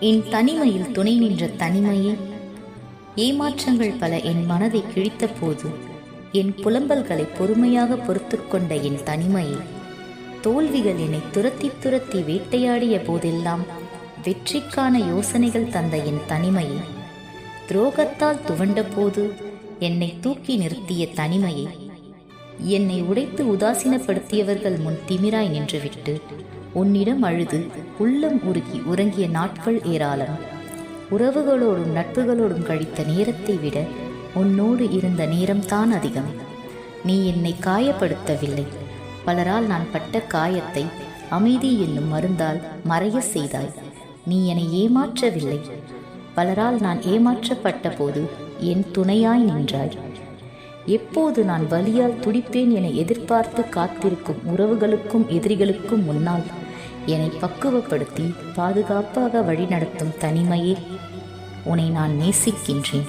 என் தனிமையில் துணை நின்ற தனிமையே ஏமாற்றங்கள் பல என் மனதை கிழித்த போது என் புலம்பல்களை பொறுமையாக பொறுத்துக்கொண்ட என் தனிமையே தோல்விகள் என்னை துரத்தி துரத்தி வேட்டையாடிய போதெல்லாம் வெற்றிக்கான யோசனைகள் தந்த என் தனிமையே துரோகத்தால் துவண்ட போது என்னை தூக்கி நிறுத்திய தனிமையை என்னை உடைத்து உதாசீனப்படுத்தியவர்கள் முன் திமிராய் நின்றுவிட்டு உன்னிடம் அழுது உள்ளம் உருகி உறங்கிய நாட்கள் ஏராளம். உறவுகளோடும் நட்புகளோடும் கழித்த நேரத்தை விட உன்னோடு இருந்த நேரம்தான் அதிகம். நீ என்னை காயப்படுத்தவில்லை. பலரால் நான் பட்ட காயத்தை அமைதி என்னும் மருந்தால் மறைய செய்தாய். நீ என்னை ஏமாற்றவில்லை. பலரால் நான் ஏமாற்றப்பட்ட போது என் துணையாய் நின்றாய். எப்போது நான் வலியால் துடிப்பேன் என எதிர்பார்த்து காத்திருக்கும் உறவுகளுக்கும் எதிரிகளுக்கும் முன்னால் என்னை பக்குவப்படுத்தி பாதுகாப்பாக வழிநடத்தும் தனிமையே உன்னை நான் நேசிக்கின்றேன்.